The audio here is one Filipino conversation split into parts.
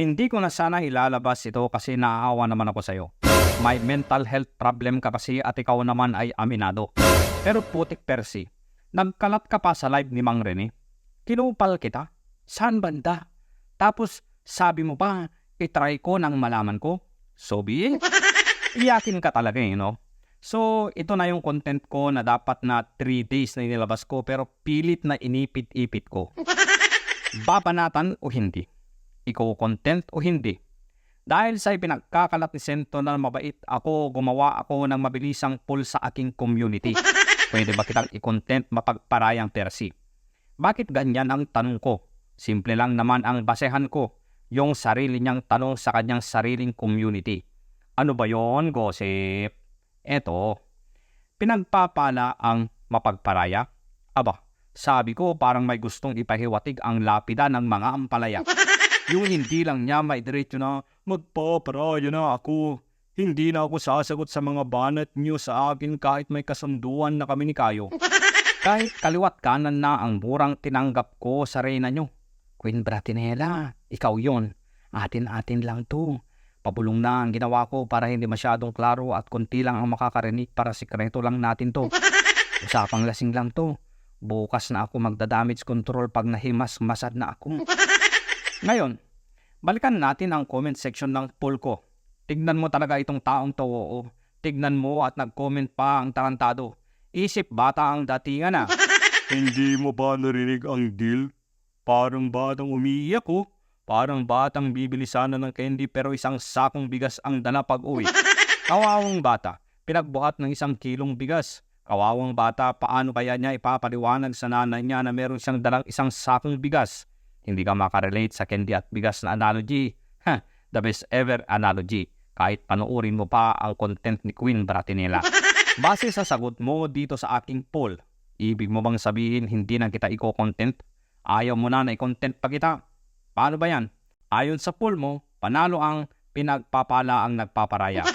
Hindi ko na sana ilalabas ito kasi naaawa naman ako sa'yo. May mental health problem ka kasi at ikaw naman ay aminado. Pero putik Percy, nagkalat ka pa sa live ni Mang Rene. Kinupal kita. Saan banda? Tapos sabi mo pa, itry ko nang malaman ko. So be it. Iyakin ka talaga eh, no? So, ito na yung content ko na dapat na 3 days na inilabas ko pero pilit na inipit-ipit ko. Babanatan o hindi? Ikaw content o hindi? Dahil sa pinagkakalat ni Sento na mabait ako, gumawa ako ng mabilisang poll sa aking community. Pwede ba kitang i-content mapagparayang Percy? Bakit ganyan ang tanong ko? Simple lang naman ang basehan ko, yung sarili niyang tanong sa kanyang sariling community. Ano ba yon, gossip? Eto, pinagpapala ang mapagparaya? Aba, sabi ko parang may gustong ipahiwatig ang lapida ng mga ampalaya. Yung hindi lang niya may diretso na magpaparaya na ako. Hindi na ako sasagot sa mga banat niyo sa akin kahit may kasunduan na kami ni Kayo. Kahit kaliwat kanan na ang murang tinanggap ko sa reyna nyo. Queen Bratinella, ikaw yon. Atin-atin lang to. Pabulong na ang ginawa ko para hindi masyadong klaro at konti lang ang makakarinig para sikreto lang natin to. Usapang lasing lang to. Bukas na ako magda-damage control pag nahimas masad na ako. Ngayon, balikan natin ang comment section ng poll ko. Tignan mo talaga itong taong to. oo. Tignan mo at nag-comment pa ang tarantado. Isip bata ang datingan na. Hindi mo ba narinig ang deal? Parang batang umiiyak ko. Parang batang bibili sana ng candy pero isang sakong bigas ang dala pag uwi. Kawawang bata, pinagbuhat ng isang kilong bigas. Kawawang bata, paano kaya niya ipapaliwanag sa nanay niya na meron siyang dalang isang sakong bigas? Hindi ka makarelate sa candy at bigas na analogy. Ha, the best ever analogy. Kahit panuorin mo pa ang content ni Queen Bratinella. Base sa sagot mo dito sa aking poll, ibig mo bang sabihin hindi na kita i-content? Ayaw mo na na i-content pa kita? Paano ba yan? Ayon sa poll mo, panalo ang pinagpapala ang nagpaparaya.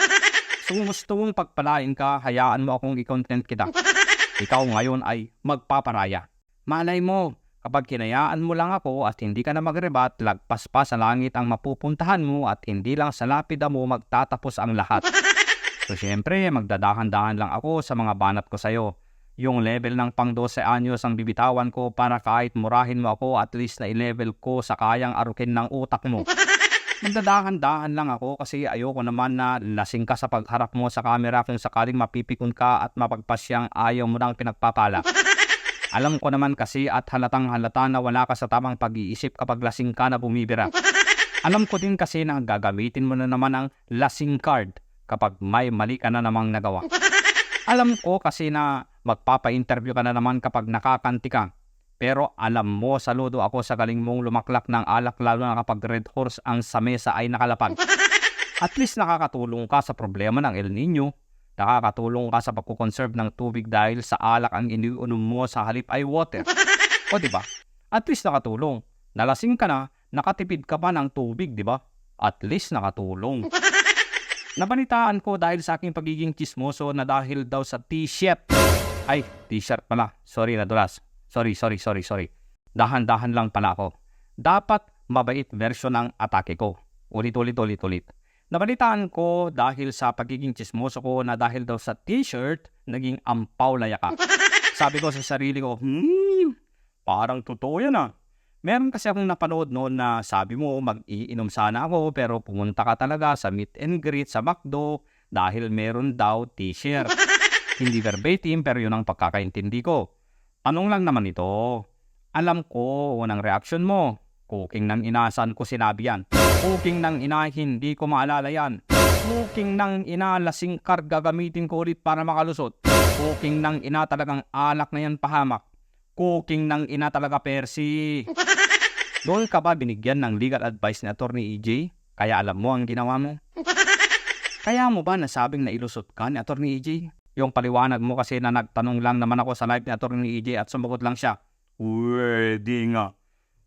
So kung gusto mong pagpalain ka, hayaan mo akong i-content kita. Ikaw ngayon ay magpaparaya. Malay mo, kapag kinayaan mo lang ako at hindi ka na magrebat, lagpas pa sa langit ang mapupuntahan mo at hindi lang sa lapida mo magtatapos ang lahat. So syempre, magdadahan-dahan lang ako sa mga banat ko sa'yo. Yung level ng pang 12 anyos ang bibitawan ko para kahit murahin mo ako at least na i-level ko sa kayang arukin ng utak mo. Magdadahan-dahan lang ako kasi ayoko naman na lasing ka sa pagharap mo sa camera kung sakaling mapipikon ka at mapagpasyang ayaw mo nang pinagpapala. Alam ko naman kasi at halatang halata na wala ka sa tamang pag-iisip kapag lasing ka na bumibira. Alam ko din kasi na gagamitin mo na naman ang lasing card kapag may mali ka na namang nagawa. Alam ko kasi na magpapa-interview ka na naman kapag nakakanti ka. Pero alam mo, saludo ako sa galing mong lumaklak ng alak lalo na kapag red horse ang sa mesa ay nakalapag. At least nakakatulong ka sa problema ng El Nino. Nakakatulong ka sa pagkukonserve ng tubig dahil sa alak ang iniunom mo sa halip ay water. O di ba? At least nakatulong. Nalasing ka na, nakatipid ka pa ng tubig, di ba? At least nakatulong. Nabanitaan ko dahil sa aking pagiging chismoso na dahil daw sa t-shirt. Ay, t-shirt pala. Sorry, nadulas. Sorry, sorry, sorry, sorry. Dahan-dahan lang pala ako. Dapat mabait version ng atake ko. Ulit-ulit, ulit-ulit. Nabalitaan ko dahil sa pagiging chismoso ko na dahil daw sa t-shirt, naging ampaw laya ka. Sabi ko sa sarili ko, hmm, parang totoo yan ah. Meron kasi akong napanood noon na sabi mo mag-iinom sana ako pero pumunta ka talaga sa meet and greet sa McDo dahil meron daw t-shirt. Hindi verbatim pero yun ang pagkakaintindi ko. Tanong lang naman ito. Alam ko ng reaction mo. Cooking ng inasan ko sinabi yan. Cooking ng ina hindi ko maalala yan. Cooking ng ina lasing car gagamitin ko ulit para makalusot. Cooking ng ina talagang alak na yan pahamak. Cooking ng ina talaga Percy. Doon ka ba binigyan ng legal advice ni Atty. EJ? Kaya alam mo ang ginawa mo? Kaya mo ba nasabing nailusot ka ni Atty. EJ? Yung paliwanag mo kasi na nagtanong lang naman ako sa live ni Atty. EJ at sumagot lang siya. Pwede nga.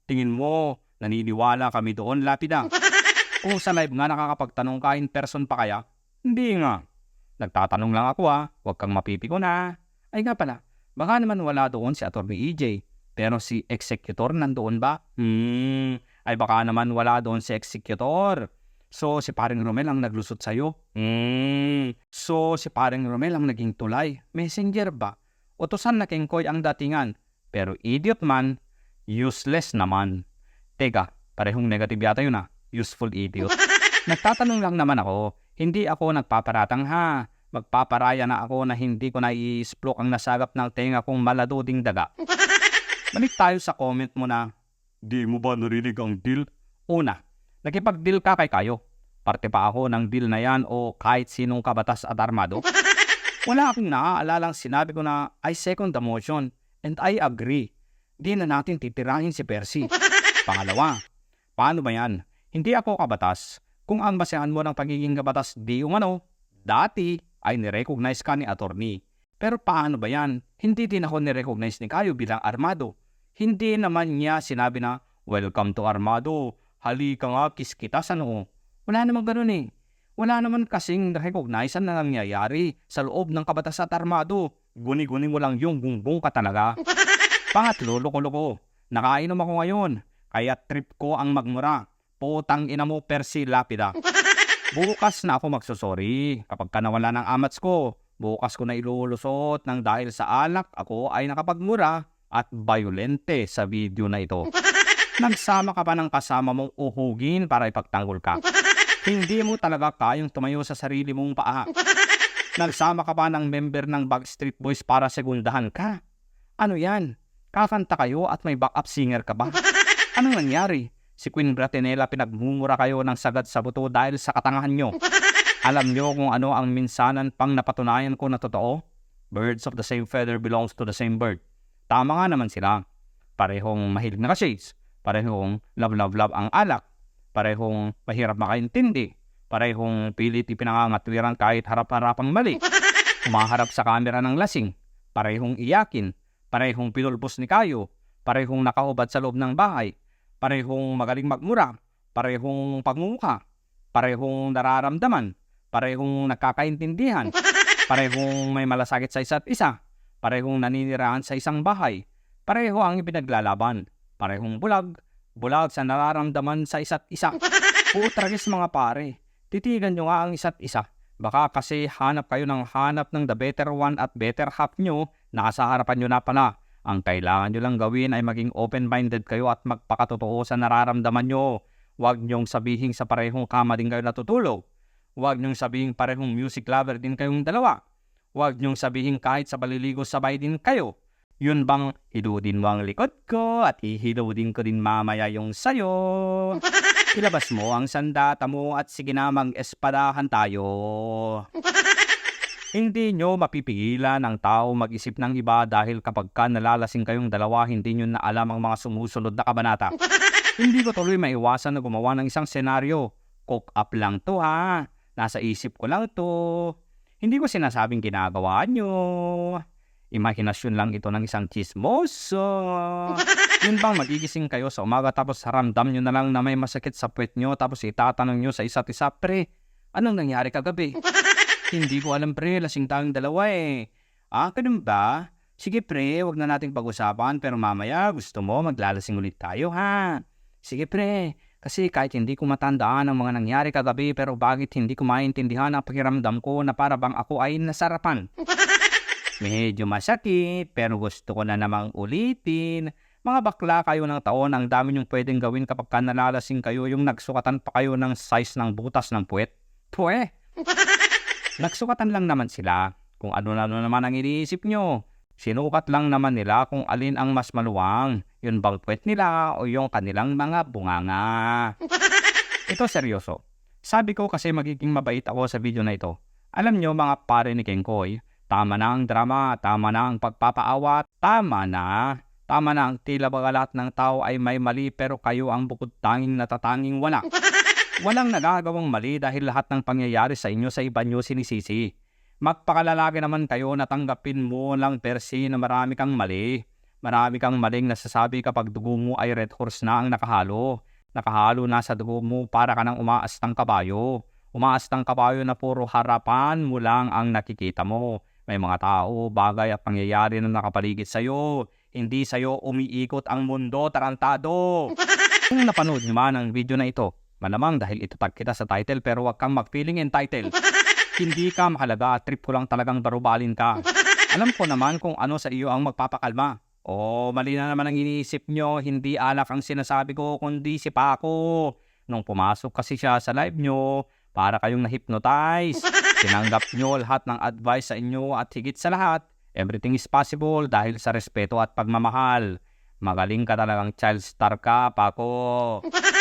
Tingin mo, naniniwala kami doon, lapida. Kung sa live nga nakakapagtanong ka in person pa kaya? Hindi nga. Nagtatanong lang ako ah, huwag kang mapipiko na. Ay nga pala, baka naman wala doon si Atty. EJ. Pero si executor nandoon ba? Hmm, Ay baka naman wala doon si executor. So si paring Romel ang naglusot sa'yo. Hmm. So si paring Romel ang naging tulay. Messenger ba? Utusan na kengkoy ang datingan. Pero idiot man, useless naman. Teka, parehong negative yata yun ah. Useful idiot. Nagtatanong lang naman ako, hindi ako nagpaparatang ha. Magpaparaya na ako na hindi ko na i-splok ang nasagap ng tenga kong maladuding daga. Balik tayo sa comment mo na, Di mo ba narinig ang deal? Una, nakipag-deal ka kay kayo. Parte pa ako ng deal na yan o kahit sinong kabatas at armado. Wala akong naaalalang sinabi ko na I second the motion and I agree. Di na natin titirahin si Percy. Pangalawa, paano ba yan? Hindi ako kabatas. Kung ang basehan mo ng pagiging kabatas di umano, dati ay nirecognize ka ni attorney. Pero paano ba yan? Hindi din ako nirecognize ni Kayo bilang armado. Hindi naman niya sinabi na, Welcome to Armado. Halika nga, kiss kita sa noo. Wala namang ganun eh. Wala naman kasing recognize na nangyayari sa loob ng kabatas at armado. Guni-guni mo lang yung gunggong ka talaga. Pangatlo, loko-loko. Nakainom ako ngayon. Kaya trip ko ang magmura. Putang ina mo, Percy Lapida. Bukas na ako magsusorry kapag ka nawala ng amats ko. Bukas ko na ilulusot ng dahil sa alak ako ay nakapagmura at violente sa video na ito. Nagsama ka pa ng kasama mong uhugin para ipagtanggol ka. Hindi mo talaga kayang tumayo sa sarili mong paa. Nagsama ka pa ng member ng Backstreet Boys para segundahan ka. Ano yan? Kakanta kayo at may backup singer ka ba? Anong nangyari? Si Queen Bratinella pinagmumura kayo ng sagad sa buto dahil sa katangahan nyo. Alam nyo kung ano ang minsanan pang napatunayan ko na totoo? Birds of the same feather belongs to the same bird. Tama nga naman sila. Parehong mahilig na ka-shades. Parehong love love love ang alak. Parehong mahirap makaintindi. Parehong pilit ipinangangatwiran kahit harap-harapang mali. Humaharap sa kamera ng lasing. Parehong iyakin. Parehong pinulbos ni Kayo. Parehong nakahubad sa loob ng bahay. Parehong magaling magmura. Parehong pagmumuka. Parehong nararamdaman. Parehong nakakaintindihan. Parehong may malasakit sa isa't isa. Parehong naninirahan sa isang bahay. Pareho ang ipinaglalaban. Parehong bulag. Bulag sa nararamdaman sa isa't isa. Putragis mga pare. Titigan nyo nga ang isa't isa. Baka kasi hanap kayo ng hanap ng the better one at better half nyo, nasa harapan nyo na pala. Ang kailangan nyo lang gawin ay maging open-minded kayo at magpakatotoo sa nararamdaman nyo. Huwag nyong sabihin sa parehong kama din kayo natutulog. Huwag nyong sabihin parehong music lover din kayong dalawa. Huwag nyong sabihin kahit sa baliligo sabay din kayo. Yun bang hiludin mo ang likod ko at ihiludin ko din mamaya yung sayo. Ilabas mo ang sandata mo at sige na mag-espadahan tayo. Hindi nyo mapipigilan ang tao mag-isip ng iba dahil kapag ka nalalasing kayong dalawa, hindi nyo na alam ang mga sumusunod na kabanata. hindi ko tuloy maiwasan na gumawa ng isang senaryo. Cook up lang to ha. Nasa isip ko lang to. Hindi ko sinasabing ginagawa nyo. Imahinasyon lang ito ng isang chismoso. Yun bang magigising kayo sa umaga tapos haramdam nyo na lang na may masakit sa puwet nyo tapos itatanong nyo sa isa't isa, pre, anong nangyari kagabi? Hindi ko alam pre, lasing tayong dalawa eh. Ah, ganun ba? Sige pre, wag na nating pag-usapan pero mamaya gusto mo maglalasing ulit tayo ha. Sige pre, kasi kahit hindi ko matandaan ang mga nangyari kagabi pero bakit hindi ko maintindihan ang pakiramdam ko na para bang ako ay nasarapan. Medyo masakit pero gusto ko na namang ulitin. Mga bakla kayo ng taon, ang dami niyong pwedeng gawin kapag ka nalalasing kayo yung nagsukatan pa kayo ng size ng butas ng puwet. Pwe! Nagsukatan lang naman sila kung ano na ano naman ang iniisip nyo. Sinukat lang naman nila kung alin ang mas maluwang, yung bang puwet nila o yung kanilang mga bunganga. Ito seryoso. Sabi ko kasi magiging mabait ako sa video na ito. Alam nyo mga pare ni Kengkoy, tama na ang drama, tama na ang pagpapaawat, tama na. Tama na ang tila baga lahat ng tao ay may mali pero kayo ang bukod tanging natatanging wala. Walang nagagawang mali dahil lahat ng pangyayari sa inyo sa iba nyo sinisisi. Magpakalalaki naman kayo na tanggapin mo lang persi na marami kang mali. Marami kang maling nasasabi kapag dugo mo ay red horse na ang nakahalo. Nakahalo na sa dugo mo para ka ng umaastang kabayo. Umaastang kabayo na puro harapan mo lang ang nakikita mo. May mga tao, bagay at pangyayari na nakapaligid sa'yo. Hindi sa'yo umiikot ang mundo, tarantado. Kung napanood nyo man ang video na ito, malamang dahil itatag kita sa title pero wag kang mag-feeling entitled. Hindi ka mahalaga, trip ko lang talagang barubalin ka. Alam ko naman kung ano sa iyo ang magpapakalma. O mali na naman ang iniisip nyo, hindi alak ang sinasabi ko, kundi si Paco. Nung pumasok kasi siya sa live nyo, para kayong na-hypnotize. Tinanggap nyo lahat ng advice sa inyo at higit sa lahat, everything is possible dahil sa respeto at pagmamahal. Magaling ka talagang child star ka, Paco.